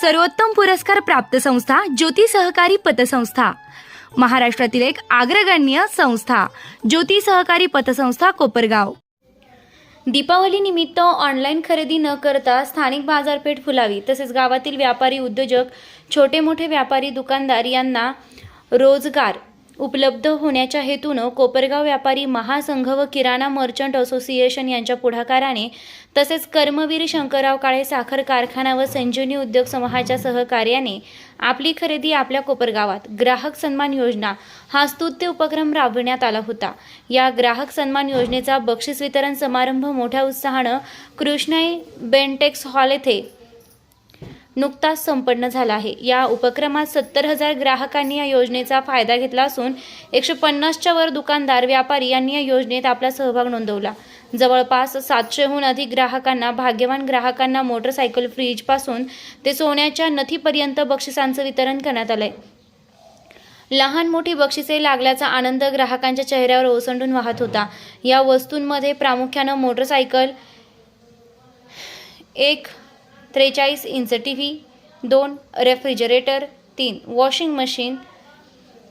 सर्वोत्तम पुरस्कार प्राप्त संस्था ज्योती सहकारी पतसंस्था. महाराष्ट्रातील एक अग्रगण्य संस्था ज्योती सहकारी पतसंस्था कोपरगाव. दीपावली निमित्त ऑनलाईन खरेदी न करता स्थानिक बाजारपेठ फुलावी तसेच गावातील व्यापारी उद्योजक छोटे मोठे व्यापारी दुकानदार यांना रोजगार. उपलब्ध होण्याच्या हेतूनं कोपरगाव व्यापारी महासंघ व किराणा मर्चंट असोसिएशन यांच्या पुढाकाराने तसेच कर्मवीर शंकरराव काळे साखर कारखाना व संजीवनी उद्योग समूहाच्या सहकार्याने आपली खरेदी आपल्या कोपरगावात ग्राहक सन्मान योजना हा स्तुत्य उपक्रम राबविण्यात आला होता. या ग्राहक सन्मान योजनेचा बक्षीस वितरण समारंभ मोठ्या उत्साहानं कृष्णाई बेंटेक्स हॉल येथे नुकताच संपन्न झाला आहे. या उपक्रमात सत्तर हजार ग्राहकांनी या योजनेचा फायदा घेतला असून एकशे पन्नासच्या वर दुकानदार व्यापारी यांनी या योजनेत आपला सहभाग नोंदवला. जवळपास सातशेहून अधिक ग्राहकांना भाग्यवान ग्राहकांना मोटरसायकल फ्रीजपासून ते सोन्याच्या नथीपर्यंत बक्षिसांचं वितरण करण्यात आलंय. लहान मोठी बक्षिसे लागल्याचा आनंद ग्राहकांच्या चेहऱ्यावर ओसंडून वाहत होता. या वस्तूंमध्ये प्रामुख्यानं मोटरसायकल एक त्रेचाळीस इंच टी व्ही दोन रेफ्रिजरेटर तीन वॉशिंग मशीन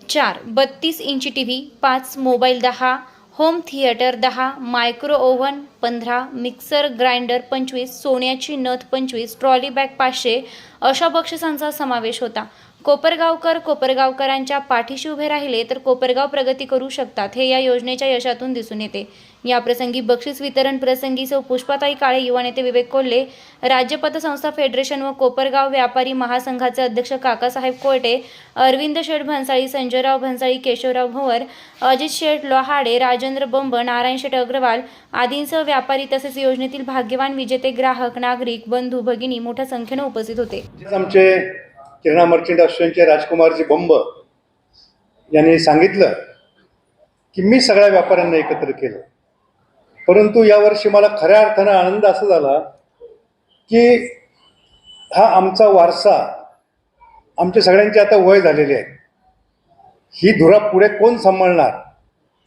चार बत्तीस इंची टी व्ही पाच मोबाईल दहा होम थिएटर दहा मायक्रो ओव्हन पंधरा मिक्सर ग्राइंडर पंचवीस सोन्याची नथ पंचवीस ट्रॉली बॅग पाचशे अशा बक्षिसांचा समावेश होता. कोपरगावकर कोपरगावकरांच्या पाठीशी उभे राहिले तर कोपरगाव प्रगती करू शकतात हे या योजनेच्या यशातून दिसून येते. याप्रसंगी बक्षीस वितरण प्रसंगी सौ पुष्पाताई काळे युवा नेते विवेक कोल्हे राज्य पतसंस्था फेडरेशन व कोपरगाव व्यापारी महासंघाचे अध्यक्ष काकासाहेब कोयटे अरविंद शेठ भन्साळी संजयराव भन्साळी केशवराव भंवर अजित शेठ लोहाडे राजेंद्र बंब नारायण शेठ अग्रवाल आदींसह व्यापारी तसेच योजनेतील भाग्यवान विजेते ग्राहक नागरिक बंधू भगिनी मोठ्या संख्येने उपस्थित होते. आमचे किरणा मर्चंट असोसिएशनचे राजकुमारजी बंब यांनी सांगितलं की मी सगळ्या व्यापाऱ्यांना एकत्र केलं. परंतु यावर्षी मला खऱ्या अर्थानं आनंद असा झाला की हा आमचा वारसा आमच्या सगळ्यांची आता वय झालेली आहे. ही धुरा पुढे कोण सांभाळणार?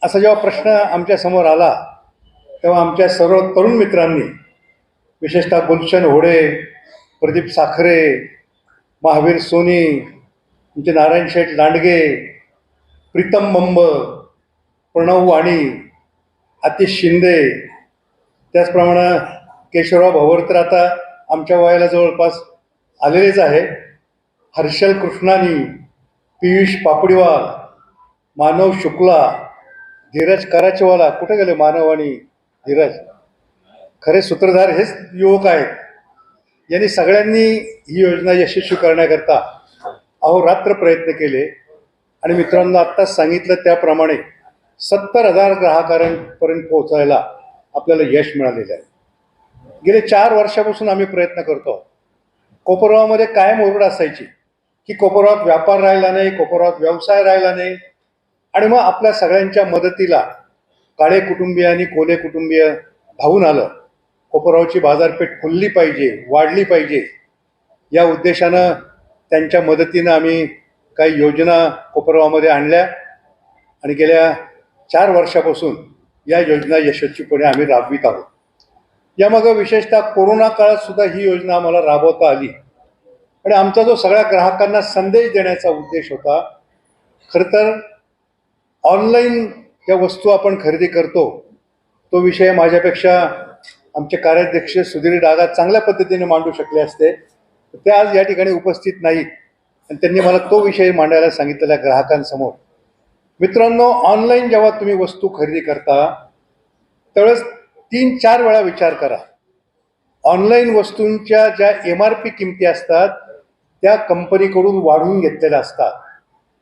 असा जेव्हा प्रश्न आमच्यासमोर आला तेव्हा आमच्या सर्व तरुण मित्रांनी विशेषतः गुलशन होडे प्रदीप साखरे महावीर सोनी आमचे नारायण शेठ लांडगे प्रीतम बंब प्रणव वाणी आतिश शिंदे. त्याचप्रमाणे केशवराव भवर तर आता आमच्या वयाला जवळपास आलेलेच आहे. हर्षल कृष्णानी पियुष पापडीवाल मानव शुक्ला धीरज कराचेवाला कुठे गेले मानव आणि धीरज? खरे सूत्रधार हेच युवक आहेत. यांनी सगळ्यांनी ही योजना यशस्वी करण्याकरता अहोरात्र प्रयत्न केले. आणि मित्रांनो आत्ताच सांगितलं त्याप्रमाणे सत्तर हजार ग्राहकांपर्यंत पोहोचायला आपल्याला यश मिळालेलं आहे. गेले चार वर्षापासून आम्ही प्रयत्न करतो. कोपरगावमध्ये कायम ओरड असायची की कोपरगावात व्यापार राहिला नाही कोपरगावात व्यवसाय राहिला नाही. आणि मग आपल्या सगळ्यांच्या मदतीला काळे कुटुंबीय आणि कोले कुटुंबीय धावून आलं. कोपरगावची बाजारपेठ खुलली पाहिजे वाढली पाहिजे. या उद्देशानं त्यांच्या मदतीनं आम्ही काही योजना कोपरगावामध्ये आणल्या. आणि गेल्या चार वर्षापासून या योजना यशस्वीपणे आम्ही राबवित आहोत. यामागं विशेषतः कोरोना काळात सुद्धा ही योजना आम्हाला राबवता आली. आणि आमचा जो सगळ्या ग्राहकांना संदेश देण्याचा उद्देश होता खरं तर ऑनलाईन ज्या वस्तू आपण खरेदी करतो तो विषय माझ्यापेक्षा आमचे कार्याध्यक्ष सुधीर डागा चांगल्या पद्धतीने मांडू शकले असते. ते आज या ठिकाणी उपस्थित नाहीत. आणि त्यांनी मला तो विषय मांडायला सांगितलेला ग्राहकांसमोर. मित्रांनो ऑनलाईन जेव्हा तुम्ही वस्तू खरेदी करता त्यावेळेस तीन चार वेळा विचार करा. ऑनलाईन वस्तूंच्या ज्या एम आर पी किमती असतात त्या कंपनीकडून वाढवून घेतलेल्या असतात.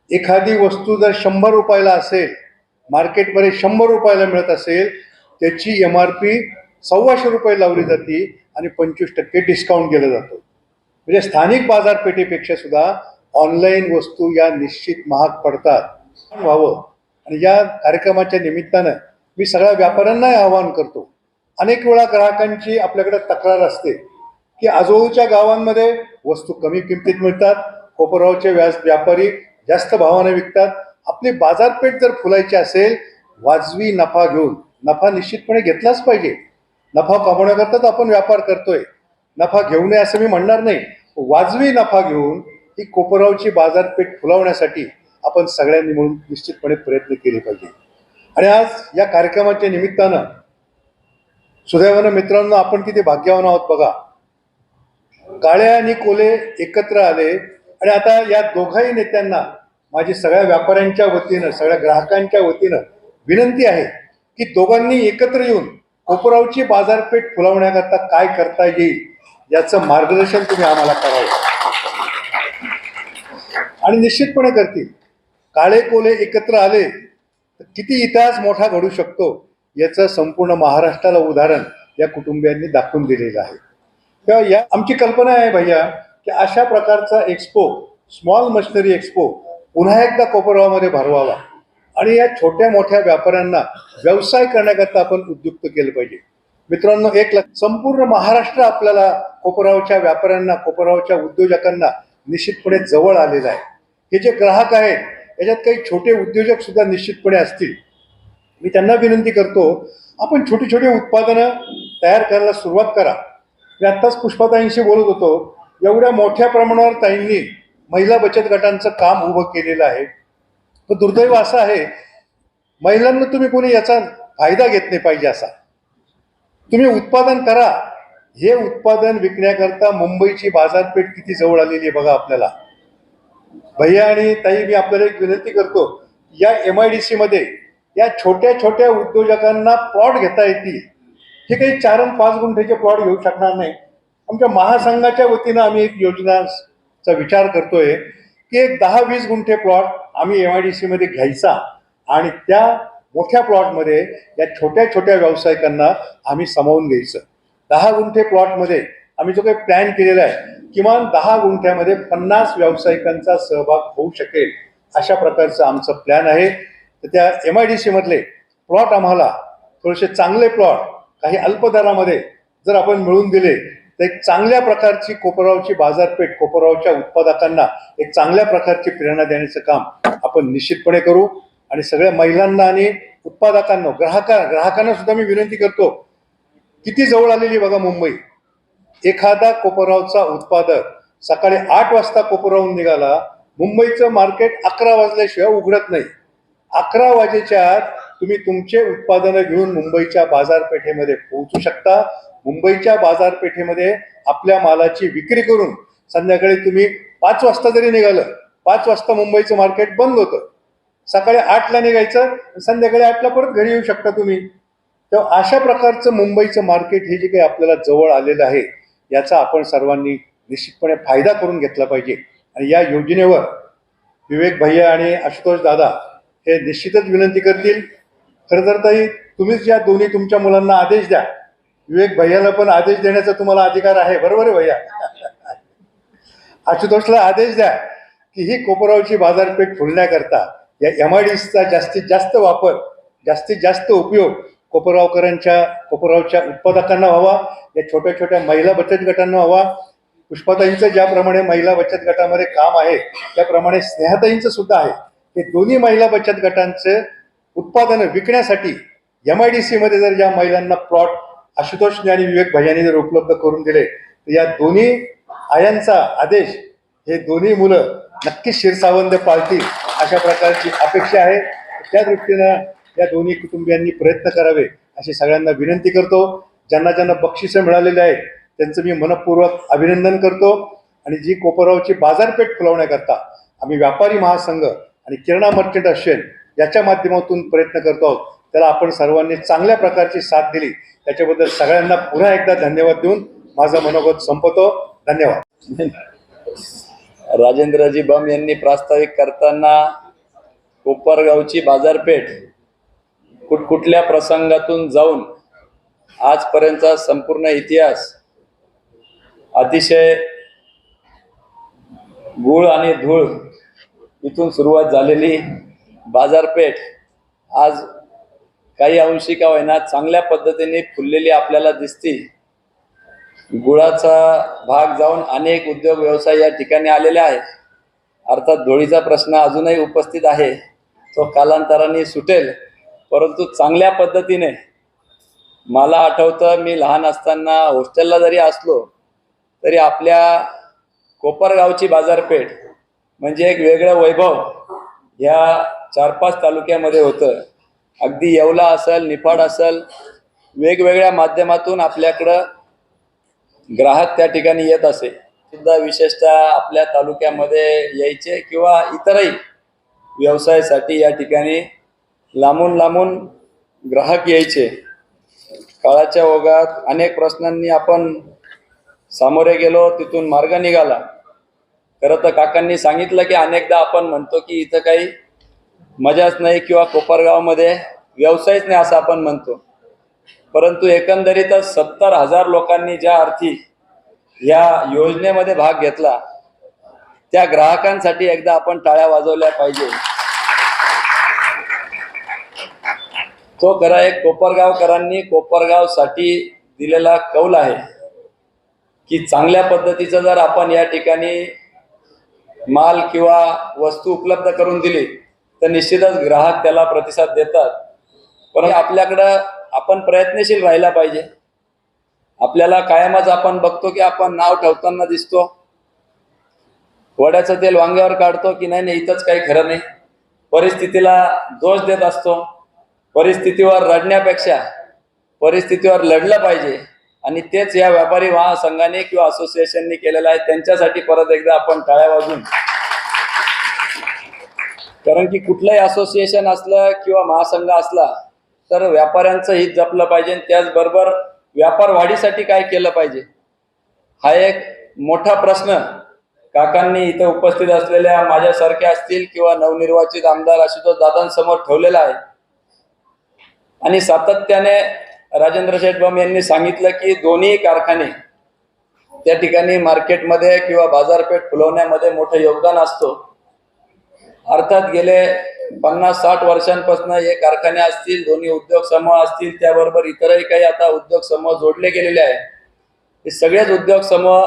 एखादी वस्तू जर शंभर रुपयाला असेल मार्केटमध्ये शंभर रुपयाला मिळत असेल त्याची एम आर पी सव्वाशे रुपये लावली जाते आणि पंचवीस टक्के डिस्काउंट केला जातो. म्हणजे स्थानिक बाजारपेठेपेक्षा सुद्धा ऑनलाईन वस्तू या निश्चित महाग पडतात. व्हावं. आणि या कार्यक्रमाच्या निमित्तानं मी सगळ्या व्यापाऱ्यांनाही आवाहन करतो. अनेक वेळा ग्राहकांची आपल्याकडे तक्रार असते की आजूबाजूच्या गावांमध्ये वस्तू कमी किमतीत मिळतात कोपरगावचे व्यास व्यापारी जास्त भावाने विकतात. आपली बाजारपेठ जर फुलायची असेल वाजवी नफा घेऊन नफा निश्चितपणे घेतलाच पाहिजे. नफा कमवण्याकरताच आपण व्यापार करतोय. नफा घेऊ नये असं मी म्हणणार नाही. वाजवी नफा घेऊन ही कोपरावची बाजारपेठ फुलवण्यासाठी आपण सगळ्यांनी म्हणून निश्चितपणे प्रयत्न केले पाहिजे. आणि आज या कार्यक्रमाच्या निमित्तानं सुदैवानं मित्रांनो आपण किती भाग्यवान आहोत बघा. काळे आणि कोले एकत्र आले आणि आता या दोघाही नेत्यांना माझी सगळ्या व्यापाऱ्यांच्या वतीनं सगळ्या ग्राहकांच्या वतीनं विनंती आहे की दोघांनी एकत्र येऊन कोपरावची बाजारपेठ फुलवण्याकरता काय करता येईल याचं मार्गदर्शन तुम्ही आम्हाला करावं. आणि निश्चितपणे करतील. काळे कोले एकत्र आले तर किती इतिहास मोठा घडू शकतो याचं संपूर्ण महाराष्ट्राला उदाहरण या कुटुंबियांनी दाखवून दिलेलं आहे. तेव्हा या आमची कल्पना आहे भैया की अशा प्रकारचा एक्सपो स्मॉल मशिनरी एक्सपो पुन्हा एकदा कोपरगावमध्ये भरवावा. आणि या छोट्या मोठ्या व्यापाऱ्यांना व्यवसाय करण्याकरता आपण उद्युक्त केलं पाहिजे. मित्रांनो एक लक्ष संपूर्ण महाराष्ट्र आपल्याला कोपरावच्या व्यापाऱ्यांना कोपरावच्या उद्योजकांना निश्चितपणे जवळ आलेलं आहे. हे जे ग्राहक आहेत याच्यात काही छोटे उद्योजक सुद्धा निश्चितपणे असतील. मी त्यांना विनंती करतो आपण छोटी छोटी उत्पादनं तयार करायला सुरुवात करा. मी आत्ताच पुष्पाताईंशी बोलत होतो एवढ्या मोठ्या प्रमाणावर ताईंनी महिला बचत गटांचं काम उभं केलेलं आहे. पण दुर्दैव असं आहे महिलांना तुम्ही कोणी याचा फायदा घेत नाही पाहिजे असा. तुम्ही उत्पादन करा. हे उत्पादन विकण्याकरता मुंबईची बाजारपेठ किती जवळ आलेली आहे बघा आपल्याला. भैया आणि ताई मी आपल्याला एक विनंती करतो या एम आय डी सीमध्ये या छोट्या छोट्या उद्योजकांना प्लॉट घेता येतील. हे काही चार आणि पाच गुंठेचे प्लॉट घेऊ शकणार नाही. आमच्या महासंघाच्या वतीनं आम्ही एक योजनाचा विचार करतोय की एक दहा वीस गुंठे प्लॉट आम्ही एम आय डी सीमध्ये घ्यायचा आणि त्या मोठ्या प्लॉटमध्ये या छोट्या छोट्या व्यावसायिकांना आम्ही सामावून घ्यायचं. दहा गुंठे प्लॉटमध्ये आम्ही जो काही प्लॅन केलेला आहे किमान दहा गुंठ्यामध्ये पन्नास व्यावसायिकांचा सहभाग होऊ शकेल अशा प्रकारचं आमचं प्लॅन आहे. तर त्या एम आय डी सीमधले प्लॉट आम्हाला थोडेसे चांगले प्लॉट काही अल्प दरामध्ये जर आपण मिळून दिले तर एक चांगल्या प्रकारची कोपरावची बाजारपेठ कोपरावच्या उत्पादकांना एक चांगल्या प्रकारची प्रेरणा देण्याचं काम आपण निश्चितपणे करू. आणि सगळ्या महिलांना आणि उत्पादकांना ग्राहका ग्राहकांना सुद्धा मी विनंती करतो किती जवळ आलेली बघा मुंबई. एखादा कोपरावचा उत्पादक सकाळी आठ वाजता कोपरावून निघाला मुंबईचं मार्केट अकरा वाजल्याशिवाय उघडत नाही. अकरा वाजेच्या आत तुम्ही तुमचे उत्पादनं घेऊन मुंबईच्या बाजारपेठेमध्ये पोहोचू शकता. मुंबईच्या बाजारपेठेमध्ये आपल्या मालाची विक्री करून संध्याकाळी तुम्ही पाच वाजता जरी निघालं पाच वाजता मुंबईचं मार्केट बंद होतं. सकाळी आठला निघायचं संध्याकाळी आठला परत घरी येऊ शकता तुम्ही. तर अशा प्रकारचं मुंबईचं मार्केट हे जे काही आपल्याला जवळ आलेलं आहे याचा आपण सर्वांनी निश्चितपणे फायदा करून घेतला पाहिजे. आणि या योजनेवर विवेक भैया आणि आशुतोष दादा हे निश्चितच विनंती करतील. खरं तर ताई तुम्हीच या दोन्ही तुमच्या मुलांना आदेश द्या. विवेक भैयाला पण आदेश देण्याचा तुम्हाला अधिकार आहे. बरोबर आहे भैया? आशुतोषला आदेश द्या की ही कोपरावची बाजारपेठ फुलण्याकरता या एम आय चा जास्तीत जास्त वापर जास्तीत जास्त उपयोग कोपरावकरांच्या कोपरावच्या उत्पादकांना व्हावा या छोट्या छोट्या महिला बचत गटांना व्हावा. पुष्पाताईंचं ज्याप्रमाणे महिला बचत गटामध्ये काम आहे त्याप्रमाणे स्नेहाताईंचं सुद्धा आहे. हे दोन्ही महिला बचत गटांचं उत्पादनं विकण्यासाठी एम आय डी सीमध्ये जर या महिलांना प्लॉट आशुतोषने आणि विवेक भैयानी जर उपलब्ध करून दिले तर या दोन्ही आयांचा आदेश हे दोन्ही मुलं नक्कीच शिरसावंत पाळतील अशा प्रकारची अपेक्षा आहे. त्या दृष्टीनं या दोन्ही कुटुंबियांनी प्रयत्न करावे अशी सगळ्यांना विनंती करतो. ज्यांना ज्यांना बक्षिसं मिळालेली आहेत त्यांचं मी मनपूर्वक अभिनंदन करतो. आणि जी कोपरावची बाजारपेठ फुलवण्याकरता आम्ही व्यापारी महासंघ आणि किरणा मर्चंट असेल याच्या माध्यमातून प्रयत्न करतो आहोत. त्याला आपण सर्वांनी चांगल्या प्रकारची साथ दिली. त्याच्याबद्दल सगळ्यांना पुन्हा एकदा धन्यवाद देऊन माझं मनोगत संपतो. धन्यवाद. राजेंद्रजी बम यांनी प्रास्ताविक करताना कोपरगावची बाजारपेठ कुठकुठल्या प्रसंगातून जाऊन आजपर्यंतचा संपूर्ण इतिहास अतिशय गुळ आणि धूळ इथून सुरुवात झालेली बाजारपेठ आज काही अंशी का होईना चांगल्या पद्धतीने फुललेली आपल्याला दिसती. गुळाचा भाग जाऊन अनेक उद्योग व्यवसाय या ठिकाणी आलेले आहेत. अर्थात धुळीचा प्रश्न अजूनही उपस्थित आहे. तो कालांतराने सुटेल. परंतु चांगल्या पद्धतीने मला आठवतं मी लहान असताना हॉस्टेलला जरी असलो तरी आपल्या कोपरगावची बाजारपेठ म्हणजे एक वेगळं वैभव ह्या चार पाच तालुक्यामध्ये होतं. अगदी येवला असेल निफाड असेल वेगवेगळ्या माध्यमातून आपल्याकडं ग्राहक त्या ठिकाणी येत असे. सुद्धा विशेषतः आपल्या तालुक्यामध्ये यायचे किंवा इतरही व्यवसायासाठी या ठिकाणी लांबून लांबून ग्राहक यायचे. काळाच्या ओघात अनेक प्रश्नांनी आपण सामोरे गेलो तिथून मार्ग निघाला. खरं तर काकांनी सांगितलं की अनेकदा आपण म्हणतो की इथं काही मजाच नाही किंवा कोपरगावमध्ये व्यवसायच नाही असं आपण म्हणतो. परंतु एकंदरीतच सत्तर हजार लोकांनी ज्या अर्थी या योजनेमध्ये भाग घेतला त्या ग्राहकांसाठी एकदा आपण टाळ्या वाजवल्या पाहिजे. तो खरा एक कोपरगावकरांनी कोपरगावसाठी दिलेला कौल आहे की चांगल्या पद्धतीचं जर आपण या ठिकाणी माल किंवा वस्तू उपलब्ध करून दिली तर निश्चितच ग्राहक त्याला प्रतिसाद देतात. पण आपल्याकडं आपण प्रयत्नशील राहायला पाहिजे. आपल्याला कायमच आपण बघतो की आपण नाव ठेवताना दिसतो. वड्याचं तेल वांग्यावर काढतो की नाही नाही इथंच काही खरं नाही. परिस्थितीला दोष देत असतो. परिस्थितीवर रडण्यापेक्षा परिस्थितीवर लढलं पाहिजे. आणि तेच या व्यापारी महासंघाने किंवा असोसिएशनने केलेलं आहे. त्यांच्यासाठी परत एकदा आपण टाळ्या वाजून कारण की कुठलंही असोसिएशन असलं किंवा महासंघ असला तर व्यापाऱ्यांचं हित जपलं पाहिजे. आणि त्याचबरोबर व्यापार वाढीसाठी काय केलं पाहिजे? हा एक मोठा प्रश्न काकांनी इथं उपस्थित असलेल्या माझ्यासारख्या असतील किंवा नवनिर्वाचित आमदार आशुतोष दादांसमोर ठेवलेला आहे. आणि सातत्याने राजेंद्र शेठ बम यांनी सांगितलं की दोन्ही कारखाने त्या ठिकाणी मार्केटमध्ये किंवा बाजारपेठ फुलवण्यामध्ये मोठं योगदान असतो. अर्थात गेले पन्नास साठ वर्षांपासून हे कारखाने असतील दोन्ही उद्योग समूह असतील त्याबरोबर इतरही काही आता उद्योग समूह जोडले गेलेले आहे हे सगळेच उद्योग समूह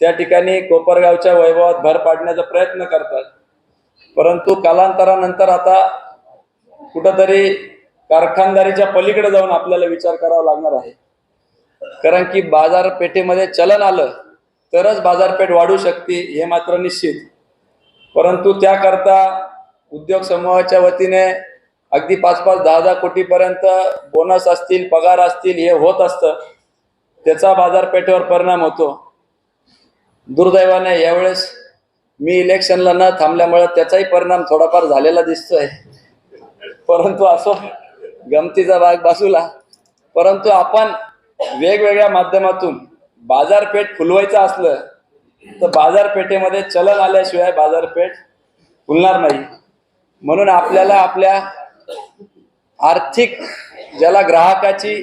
त्या ठिकाणी कोपरगावच्या वैभवात भर पाडण्याचा प्रयत्न करतात. परंतु कालांतरानंतर आता कुठंतरी कारखानदारीच्या पलीकडे जाऊन आपल्याला विचार करावा लागणार आहे. कारण की बाजारपेठेमध्ये चलन आलं तरच बाजारपेठ वाढू शकते हे मात्र निश्चित. परंतु त्याकरता उद्योग समूहाच्या वतीने अगदी पाच पाच दहा दहा कोटीपर्यंत बोनस असतील पगार असतील हे होत असतं. त्याचा बाजारपेठेवर परिणाम होतो. दुर्दैवाने यावेळेस मी इलेक्शनला न थांबल्यामुळे त्याचाही परिणाम थोडाफार झालेला दिसतोय. परंतु असो गमतीचा भाग बाजूला परंतु आपण वेगवेगळ्या माध्यमातून बाजारपेठ फुलवायचं असलं तर बाजारपेठेमध्ये चलन आल्याशिवाय बाजारपेठ फुलणार नाही. म्हणून आपल्याला आपल्या आर्थिक ज्याला ग्राहकाची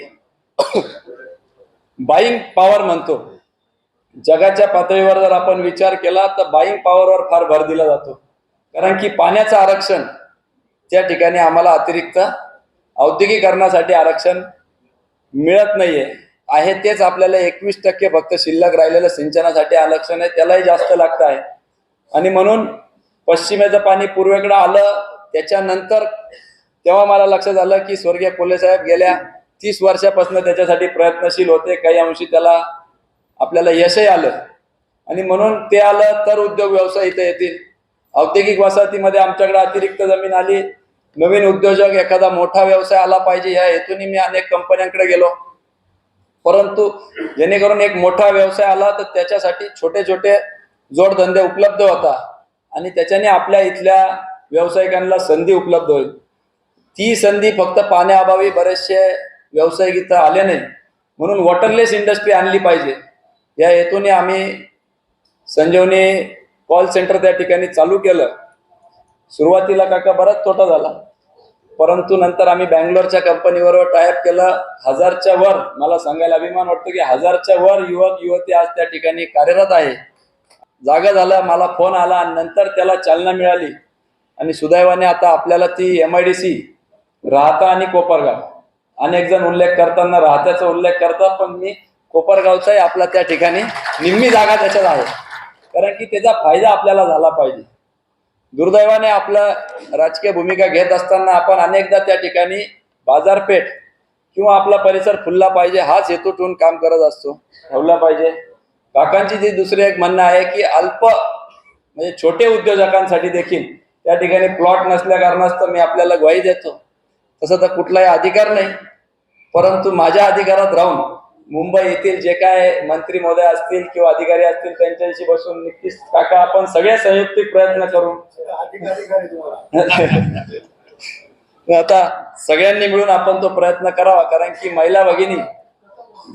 बाईंग पॉवर म्हणतो जगाच्या पातळीवर जर आपण विचार केला तर बाईंग पॉवरवर फार भर दिला जातो. कारण की पाण्याचं आरक्षण त्या ठिकाणी आम्हाला अतिरिक्त औद्योगिकरणासाठी आरक्षण मिळत नाहीये. आहे तेच आपल्याला एकवीस टक्के फक्त शिल्लक राहिलेलं सिंचनासाठी आरक्षण आहे त्यालाही जास्त लागत आहे. आणि म्हणून पश्चिमेचं पाणी पूर्वेकडं आलं त्याच्यानंतर तेव्हा मला लक्षात आलं की स्वर्गीय कोल्हे साहेब गेल्या तीस वर्षापासून त्याच्यासाठी प्रयत्नशील होते काही अंशी त्याला आपल्याला यशही आलं. आणि म्हणून ते आलं तर उद्योग व्यवसाय इथे येतील. औद्योगिक वसाहतीमध्ये आमच्याकडे अतिरिक्त जमीन आली नवीन उद्योजक एखादा मोठा व्यवसाय आला पाहिजे या हेतूने मी अनेक कंपन्यांकडे गेलो. परंतु जेणेकरून एक मोठा व्यवसाय आला तर त्याच्यासाठी छोटे छोटे जोडधंदे उपलब्ध होता आणि त्याच्याने आपल्या इथल्या व्यावसायिकांना संधी उपलब्ध होईल. ती संधी फक्त पाण्याअभावी बरेचसे व्यावसायिक इथं आले नाही. म्हणून वॉटरलेस इंडस्ट्री आणली पाहिजे. या हेतूने आम्ही संजीवनी कॉल सेंटर त्या ठिकाणी चालू केलं. सुरुवातीला काका बराच तोटा झाला. परंतु नंतर आम्ही बँगलोरच्या कंपनीबरोबर टायअप केलं. हजारच्या वर मला सांगायला अभिमान वाटतो की हजारच्या वर युवक युवती आज त्या ठिकाणी कार्यरत आहे. जागा झाला मला फोन आला आणि नंतर त्याला चालना मिळाली. आणि सुदैवाने आता आपल्याला ती एम आय डी सी राहता आणि कोपरगाव. अनेक जण उल्लेख करताना राहत्याचा उल्लेख करतात पण मी कोपरगावचाही आपला त्या ठिकाणी निम्मी जागा त्याच्यात आहे. कारण की त्याचा फायदा आपल्याला झाला पाहिजे. दुर्दैवाने आपलं राजकीय भूमिका घेत असताना आपण अनेकदा त्या ठिकाणी बाजारपेठ किंवा आपला परिसर फुलला पाहिजे हाच हेतू ठेवून काम करत असतो. ठेवला पाहिजे. काकांची जी दुसरी एक म्हणणं आहे की अल्प म्हणजे छोटे उद्योजकांसाठी देखील त्या ठिकाणी प्लॉट नसल्या कारणास्तव मी आपल्याला ग्वाही देतो. तसं तर कुठलाही अधिकार नाही. परंतु माझ्या अधिकारात राहून मुंबई येथील जे काय मंत्री महोदय असतील किंवा अधिकारी असतील त्यांच्याशी बसून नक्कीच काका आपण सगळे संयुक्तिक प्रयत्न करू. आता सगळ्यांनी मिळून आपण तो प्रयत्न करावा कारण की महिला भगिनी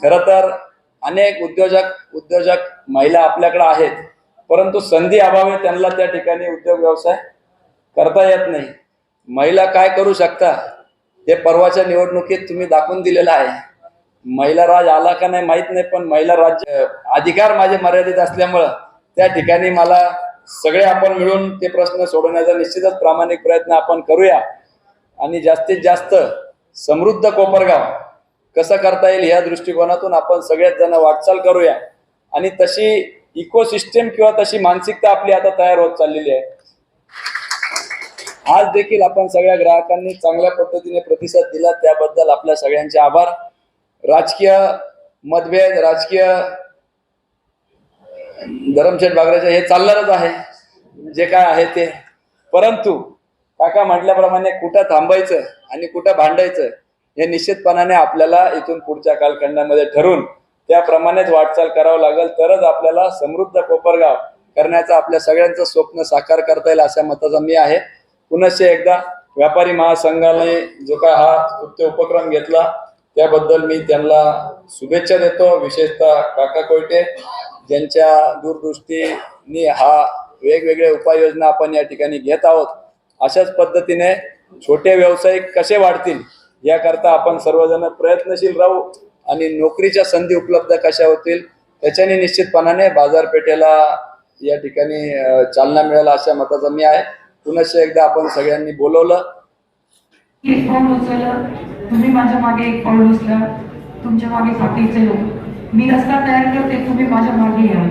खर तर अनेक उद्योजक उद्योजक महिला आपल्याकडे आहेत परंतु संधी अभावी त्यांना त्या ठिकाणी उद्योग व्यवसाय करता येत नाही. महिला काय करू शकता हे परवाच्या निवडणुकीत तुम्ही दाखवून दिलेलं आहे. महिला राज आला का नाही माहीत नाही पण महिला राज्य अधिकार माझे मर्यादित असल्यामुळं त्या ठिकाणी मला सगळे आपण मिळून ते प्रश्न सोडवण्याचा निश्चितच प्रामाणिक प्रयत्न आपण करूया. आणि जास्तीत जास्त समृद्ध कोपरगाव कसं करता येईल या दृष्टिकोनातून आपण सगळ्यात जण वाटचाल करूया. आणि तशी इकोसिस्टम किंवा तशी मानसिकता आपली आता तयार होत चाललेली आहे. आज देखील आपण सगळ्या ग्राहकांनी चांगल्या पद्धतीने प्रतिसाद दिला त्याबद्दल आपल्या सगळ्यांचे आभार. राजकीय मतभेद राजकीय धरमशेठ बागराचे हे चालणारच आहे. जे काय आहे ते. परंतु काका म्हटल्याप्रमाणे कुठं थांबायचं आणि कुठं भांडायचं हे निश्चितपणाने आपल्याला इथून पुढच्या कालखंडामध्ये ठरून त्याप्रमाणेच वाटचाल करावं लागेल. तरच आपल्याला समृद्ध कोपरगाव करण्याचं आपल्या सगळ्यांचं स्वप्न साकार करता येईल अशा मताचा मी आहे. पुनश्च एकदा व्यापारी महासंघाने जो काय हा उपक्रम घेतला त्याबद्दल मी त्यांना शुभेच्छा देतो. विशेषतः काका कोयटे ज्यांच्या दूरदृष्टीने हा वेगवेगळ्या उपाययोजना आपण या ठिकाणी घेत आहोत. अशाच पद्धतीने छोटे व्यावसायिक कसे वाढतील याकरता आपण सर्वजण प्रयत्नशील राहू आणि नोकरीच्या संधी उपलब्ध कशा होतील त्याच्याने निश्चितपणाने बाजारपेठेला या ठिकाणी चालना मिळेल अशा मताचा मी आहे. पुनश्च एकदा आपण सगळ्यांनी बोलवलं. तुम्ही माझ्या मागे एक पाऊल उचला तुमच्या मागे बाकीचे लोक. मी रस्ता तयार करते तुम्ही माझ्या मागे या.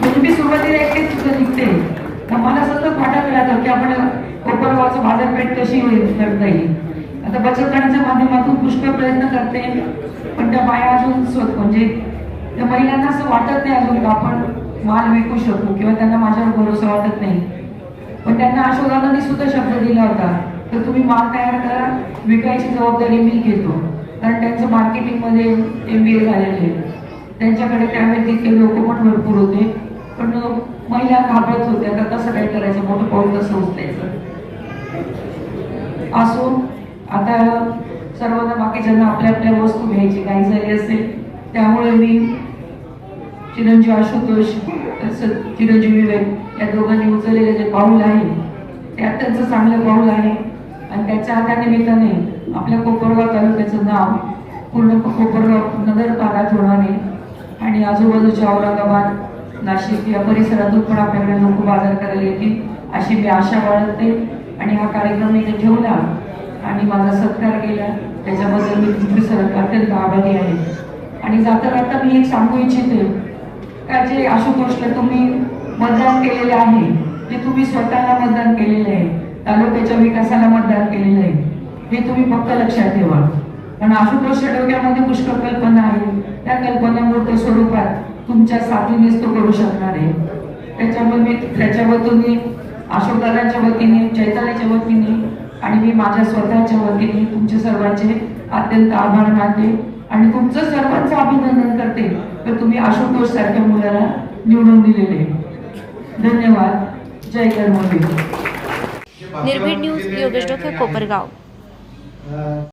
म्हणजे मी सुरुवातीला एकटे सुद्धा निघते. तर मला सतत वाटत राहतं की आपण कोपरगावचं बाजारपेठ कशी होईल करता येईल आता बचत गटाच्या माध्यमातून पुष्कळ प्रयत्न करते पण त्या बाया अजून स्वत म्हणजे त्या महिलांना असं वाटत नाही अजून आपण माल विकू शकू किंवा त्यांना माझ्यावर भरोसा वाटत नाही. पण त्यांना अशोकानंदी सुद्धा शब्द दिला होता तर तुम्ही माल तयार करा विकायची जबाबदारी मी घेतो. कारण त्यांचं मार्केटिंगमध्ये एम बी ए झालेलं आहे. त्यांच्याकडे त्यावेळी तिथले लोक पण भरपूर होते. पण महिला घाबरत होत्या. तर कसं काय करायचं मोठं पाऊल कसं उचलायचं. असो आता सर्वांना बाकीच्यांना आपल्या आपल्या वस्तू घ्यायची काही झाली असेल त्यामुळे मी चिरंजीव आशुतोष चिरंजीवी विवेक या दोघांनी उचललेलं जे पाऊल आहे ते अत्यंत चांगलं पाऊल आहे. आणि त्याच्या त्या निमित्ताने आपल्या कोपरगाव तालुक्याचं नाव पूर्ण कोपरगाव नगर भागात होणार आणि आजूबाजूच्या औरंगाबाद नाशिक या परिसरातून पण आपल्याकडे लोक बाजार करायला येतील अशी मी आशा बाळगते. आणि हा कार्यक्रम इथे ठेवला आणि माझा सत्कार केला. त्याच्याबद्दल मी तुमची सर अत्यंत आभारी आहे. आणि जाता जाता मी एक सांगू इच्छिते का जे आशुतोषला तुम्ही मतदान केलेले आहे ते तुम्ही स्वतःला मतदान केलेले आहे तालुक्याच्या विकासाला मतदान केलेलं आहे. हे तुम्ही फक्त लक्षात ठेवा. कारण आशुतोषच्या डोक्यामध्ये पुष्कळ कल्पना आहे. त्या कल्पना मूर्त स्वरूपात तुमच्या साथीनेच तो करू शकणार आहे. त्याच्यामुळे मी त्याच्या वतीने अशोकदादांच्या वतीने चैतालीच्या वतीने आणि मी माझ्या स्वतःच्या वतीने तुमच्या सर्वांचे अत्यंत आभार मानते आणि तुमचं सर्वांचं अभिनंदन करते. तर तुम्ही आशुतोष सारख्या मुलाला निवडून दिलेले धन्यवाद. जय कर्मवीर निर्भीड न्यूज योगेश डोके कोपरगाव.